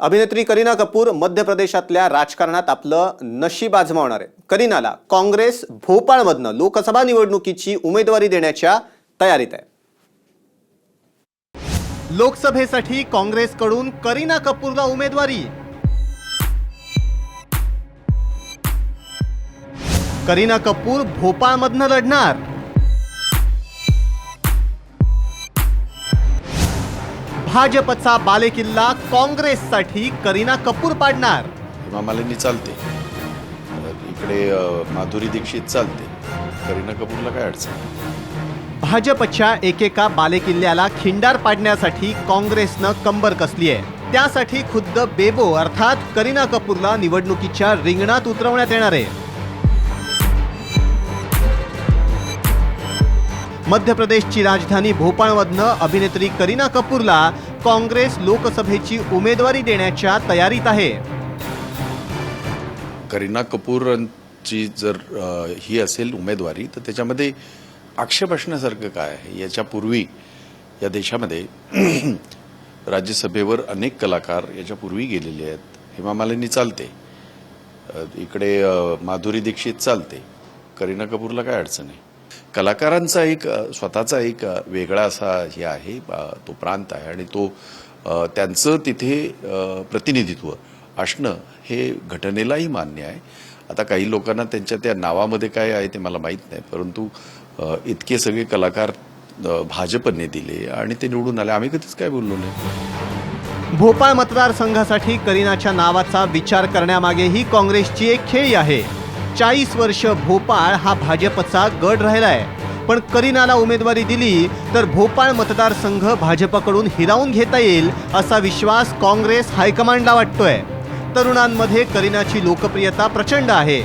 अभिनेत्री करीना कपूर मध्य प्रदेशातल्या राजकारणात आपलं नशीब आजमावणार आहे. करीनाला काँग्रेस भोपाळमधनं लोकसभा निवडणुकीची उमेदवारी देण्याच्या तयारीत आहे. लोकसभेसाठी काँग्रेसकडून करीना कपूरला उमेदवारी. करीना कपूर भोपाळमधनं लढणार. भाजपचा बालेकिल्ला काँग्रेससाठी करीना कपूर पाडणार. हेमा मालिनी चालते. इकडे माधुरी दीक्षित चालते. करीना कपूरला काय अडचण? भाजपच्या एकेका बालेकिल्ल्याला खिंडार पाडण्यासाठी काँग्रेसनं कंबर कसली आहे? त्यासाठी खुद्द बेबो अर्थात करीना कपूरला निवडणुकीच्या रिंगणात उतरवण्यात येणार आहे. मध्य प्रदेशची राजधानी भोपाळमधनं अभिनेत्री करीना कपूरला काँग्रेस लोकसभेची उमेदवारी देण्याच्या तयारीत आहे. करीना कपूरची जर ही असेल उमेदवारी तर त्याच्यामध्ये आक्षेप असण्यासारखं काय आहे? याच्यापूर्वी या देशामध्ये राज्यसभेवर अनेक कलाकार याच्यापूर्वी गेलेले आहेत. हेमा मालिनी चालते. इकडे माधुरी दीक्षित चालते. करीना कपूरला काय अडचण आहे? कलाकारांचा एक स्वतःचा एक वेगळा असा हे आहे तो प्रांत आहे आणि तो त्यांचं तिथे प्रतिनिधित्व असणं हे घटनेलाही मान्य आहे. आता काही लोकांना त्यांच्या त्या नावामध्ये काय आहे ते मला माहीत नाही परंतु इतके सगळे कलाकार भाजपने दिले आणि ते निवडून आले. आम्ही कधीच काय बोललो नाही. भोपाळ मतदारसंघासाठी करीनाच्या नावाचा विचार करण्यामागेही काँग्रेसची एक खेळी आहे. चाळीस वर्ष भोपाळ हा भाजपचा गड राहिलाय. पण करीनाला उमेदवारी दिली तर भोपाळ मतदारसंघ भाजपकडून हिरावून घेता येईल असा विश्वास काँग्रेस हायकमांडला वाटतोय. तरुणांमध्ये करीनाची लोकप्रियता प्रचंड आहे.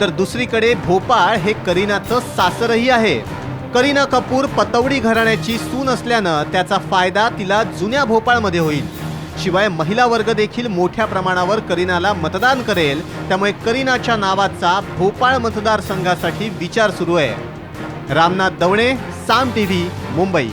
तर दुसरीकडे भोपाळ हे करीनाचं सासरही आहे. करीना कपूर पतौडी घराण्याची सून असल्यानं त्याचा फायदा तिला जुन्या भोपाळमध्ये होईल. शिवाय महिला वर्ग देखील मोठ्या प्रमाणावर करीनाला मतदान करेल. त्यामुळे करीनाच्या नावाचा भोपाळ मतदारसंघासाठी विचार सुरू आहे. रामनाथ दवणे साम टीव्ही मुंबई.